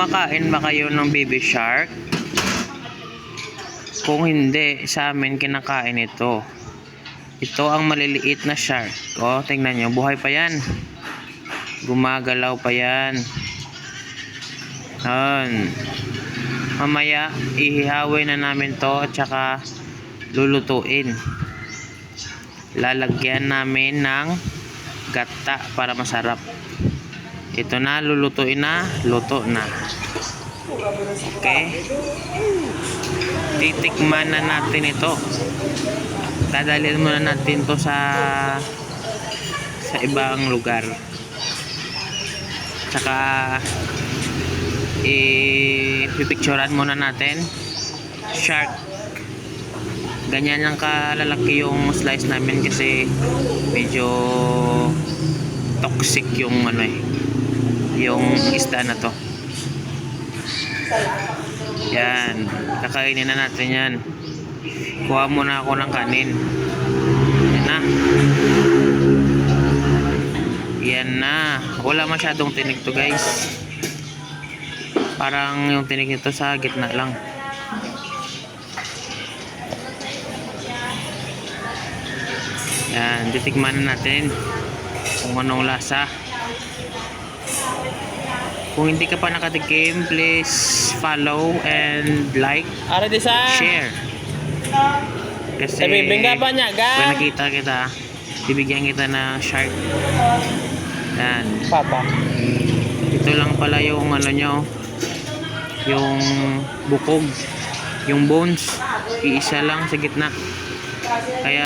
Kumakain ba kayo ng baby shark? Kung hindi, sa amin kinakain ito. Ito ang maliliit na shark. O, tingnan nyo, buhay pa yan. Gumagalaw pa yan. Yan. Mamaya, ihihawin na namin to at saka lulutuin. Lalagyan namin ng gata para masarap. Ito na, lulutuin na, luto na. Okay? Titikman na natin ito. Dadalhin muna natin to sa sa ibang lugar. Tsaka i-picturean muna natin shark ganyan lang kalalaki yung slice namin kasi medyo toxic yung ano eh yung isda na to. Yan. Kakainin na natin yan. Kuha muna ako ng kanin. Yan na. Yan na. Wala masyadong tinig to guys. Parang yung tinig nito sa gitna lang. Yan. Titikman na natin kung anong lasa kung hindi ka pa nakatikim please follow and like share. Kasi kung nakita kita bibigyan kita ng shark. Yan. Papa. ito lang pala yung ano nyo yung bukog yung bones. Iisa lang sa gitna. Kaya